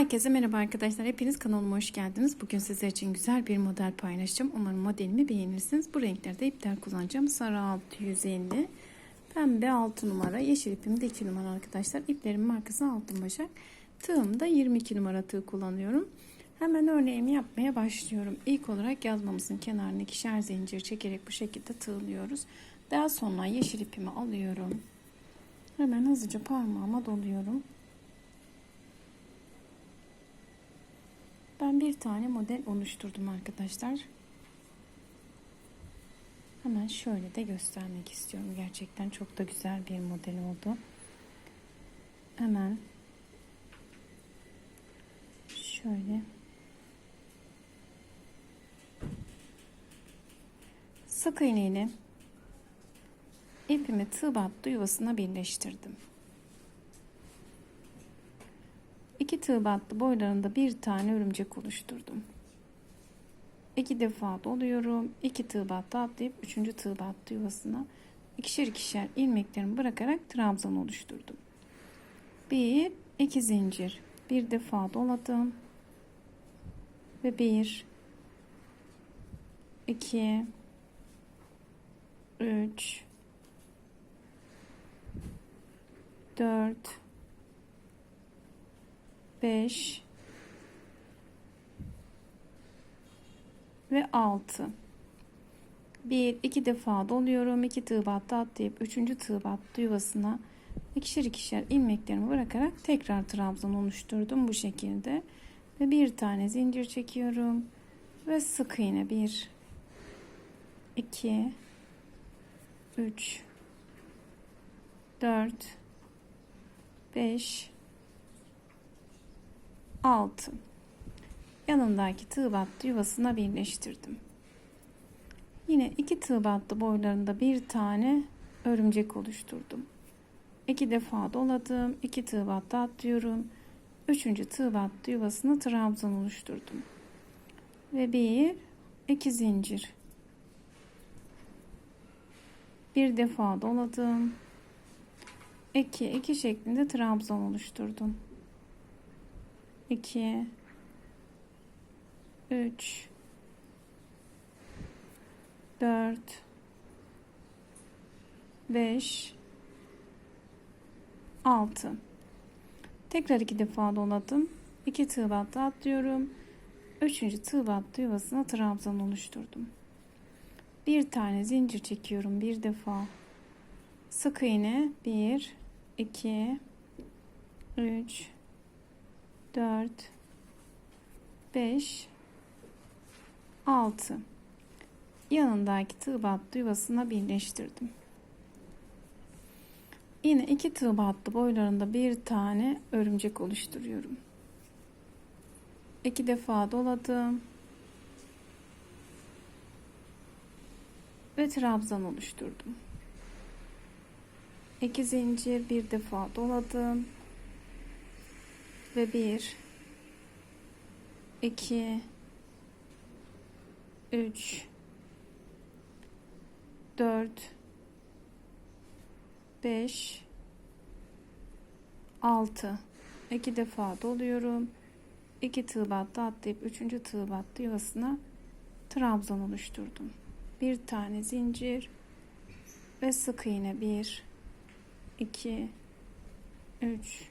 Herkese merhaba arkadaşlar. Hepiniz kanalıma hoş geldiniz. Bugün sizler için güzel bir model paylaşacağım. Umarım modelimi beğenirsiniz. Bu renklerde ipler kullanacağım. Sarı 650, pembe 6 numara, yeşil ipim de 2 numara arkadaşlar. İplerimin markası Altın Başak. Tığım da 22 numara tığ kullanıyorum. Hemen örneğimi yapmaya başlıyorum. İlk olarak yazmamızın kenarına ikişer zincir çekerek bu şekilde tığlıyoruz. Daha sonra yeşil ipimi alıyorum. Hemen hızlıca parmağıma doluyorum. Ben bir tane model oluşturdum arkadaşlar. Hemen şöyle de göstermek istiyorum. Gerçekten çok da güzel bir model oldu. Hemen şöyle sık iğne ile ipimi tığ battı yuvasına birleştirdim. İki tığ battı boylarında bir tane örümcek oluşturdum. İki defa doluyorum. İki tığ battı atlayıp üçüncü tığ battı yuvasına ikişer ikişer ilmeklerimi bırakarak trabzan oluşturdum. Bir, iki zincir. Bir defa doladım. Ve bir, iki, üç, dört, 5 ve 6 bir iki defa doluyorum iki tığ battı atlayıp üçüncü tığ battı yuvasına ikişer ikişer ilmeklerimi bırakarak tekrar trabzan oluşturdum bu şekilde. Ve bir tane zincir çekiyorum ve sık iğne. 1 2 3 4 5 6 yanındaki tığ battı yuvasına birleştirdim. Yine iki tığ battı boylarında bir tane örümcek oluşturdum. İki defa doladım. iki tığ battı atlıyorum. Üçüncü tığ battı yuvasına trabzan oluşturdum. Ve bir, iki zincir. Bir defa doladım. 2 2 şeklinde trabzan oluşturdum. 2 3 4 5 6 Tekrar iki defa doladım. 2 tığ battı atlıyorum. Üçüncü tığ battı yuvasına trabzan oluşturdum. Bir tane zincir çekiyorum bir defa. Sık iğne 1 2 3 4 5 6 yanındaki tığ battı yuvasına birleştirdim. Yine iki tığ battı boylarında bir tane örümcek oluşturuyorum. İki defa doladım. Ve trabzan oluşturdum. İki zincir bir defa doladım ve bir iki üç dört beş altı. İki defa doluyorum. İki tığ battı atlayıp üçüncü tığ battı yuvasına trabzan oluşturdum. Bir tane zincir ve sık iğne. Bir iki üç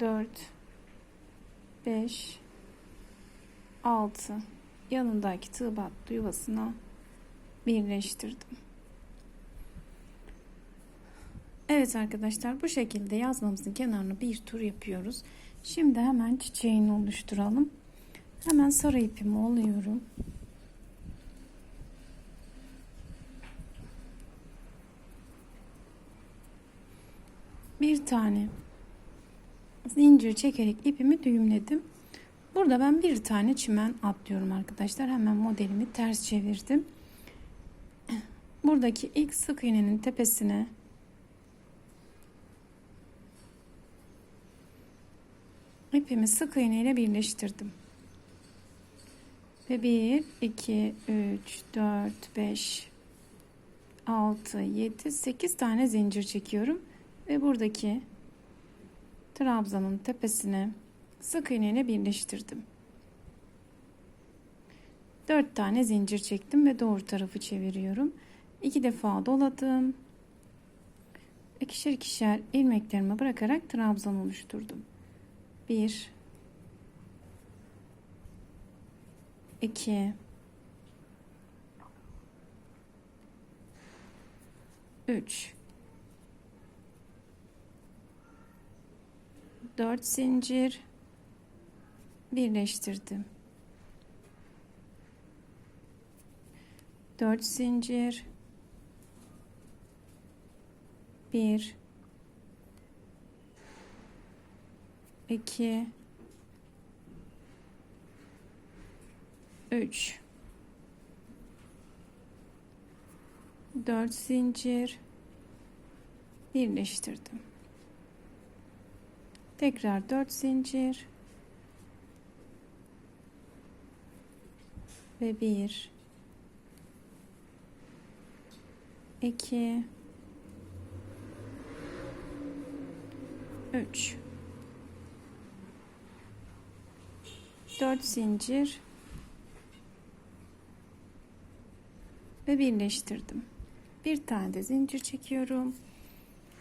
4 5 6 yanındaki tığ battı yuvasına birleştirdim. Evet arkadaşlar bu şekilde yazmamızın kenarını bir tur yapıyoruz. Şimdi hemen çiçeğini oluşturalım. Hemen sarı ipimi alıyorum. Bir tane zincir çekerek ipimi düğümledim. Burada ben bir tane çimen atlıyorum arkadaşlar. Hemen modelimi ters çevirdim. Buradaki ilk sık iğnenin tepesine ipimi sık iğne ile birleştirdim. Ve 1, 2, 3, 4, 5, 6, 7, 8 tane zincir çekiyorum. Ve buradaki trabzanın tepesine sık iğne ile birleştirdim. 4 tane zincir çektim ve doğru tarafı çeviriyorum. 2 defa doladım. İkişer ikişer ilmeklerimi bırakarak trabzan oluşturdum. 1 2 3 4 zincir birleştirdim. 4 zincir 1 2 3 4 zincir birleştirdim. Tekrar 4 zincir ve 1 2 3 4 zincir ve birleştirdim. Bir tane de zincir çekiyorum.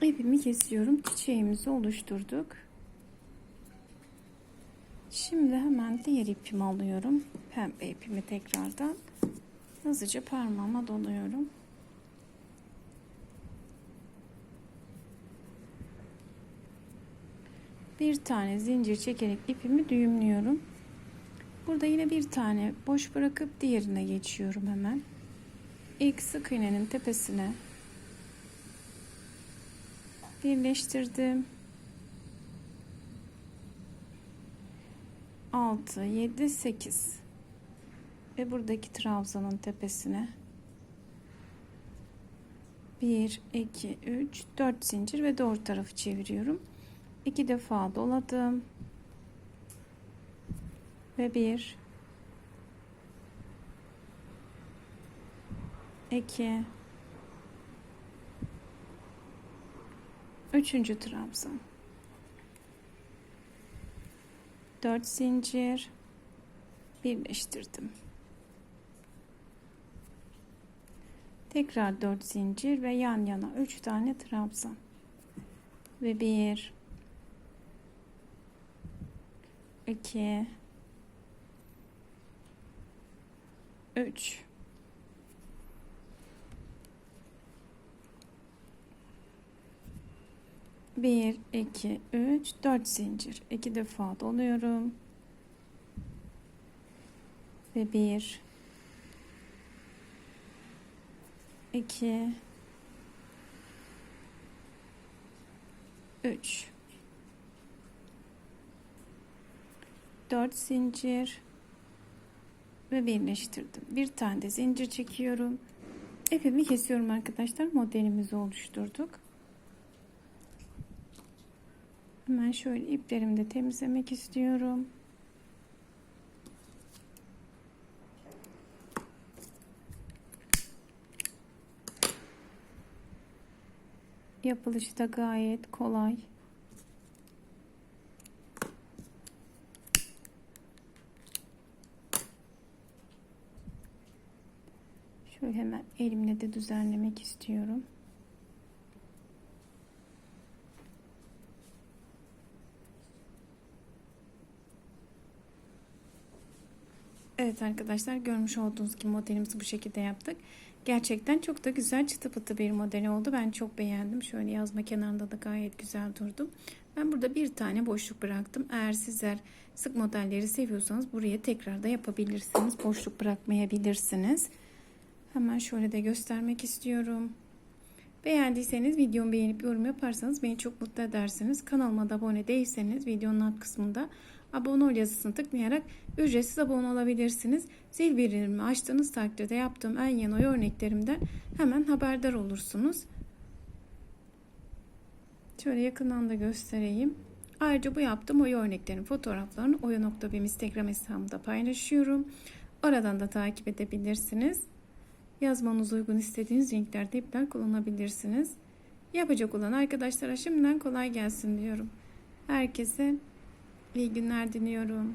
İpimi kesiyorum. Çiçeğimizi oluşturduk. Şimdi hemen diğer ipimi alıyorum. Pembe ipimi tekrardan hızlıca parmağıma doluyorum. Bir tane zincir çekerek ipimi düğümlüyorum. Burada yine bir tane boş bırakıp diğerine geçiyorum hemen. İlk sık iğnenin tepesine birleştirdim. 6 7 8 ve buradaki trabzanın tepesine 1 2 3 4 zincir ve doğru tarafı çeviriyorum. 2 defa doladım. Ve 1 2 Üçüncü trabzan. 4 zincir birleştirdim. Tekrar 4 zincir ve yan yana 3 tane trabzan. Ve 1 2 3 1 2 3 4 zincir 2 defa doluyorum ve 1 2 3 4 zincir ve birleştirdim. Bir tane de zincir çekiyorum. İpimi kesiyorum arkadaşlar. Modelimizi oluşturduk. Hemen şöyle iplerimi de temizlemek istiyorum. Yapılışı da gayet kolay. Şöyle hemen elimle de düzenlemek istiyorum. Evet arkadaşlar görmüş olduğunuz gibi modelimizi bu şekilde yaptık. Gerçekten çok da güzel çıtı pıtı bir model oldu. Ben çok beğendim. Şöyle yazma kenarında da gayet güzel durdu. Ben burada bir tane boşluk bıraktım. Eğer sizler sık modelleri seviyorsanız buraya tekrar da yapabilirsiniz. Boşluk bırakmayabilirsiniz. Hemen şöyle de göstermek istiyorum. Beğendiyseniz videomu beğenip yorum yaparsanız beni çok mutlu edersiniz. Kanalıma da abone değilseniz videonun alt kısmında abone ol yazısını tıklayarak ücretsiz abone olabilirsiniz. Zil bildirimi açtığınız takdirde yaptığım en yeni oy örneklerimden hemen haberdar olursunuz. Şöyle yakından da göstereyim. Ayrıca bu yaptığım oy örneklerin fotoğraflarını oya.bim Instagram hesabımda paylaşıyorum. Oradan da takip edebilirsiniz. Yazmanız uygun istediğiniz renklerde ipler kullanabilirsiniz. Yapacak olan arkadaşlara şimdiden kolay gelsin diyorum. Herkese İyi günler diliyorum.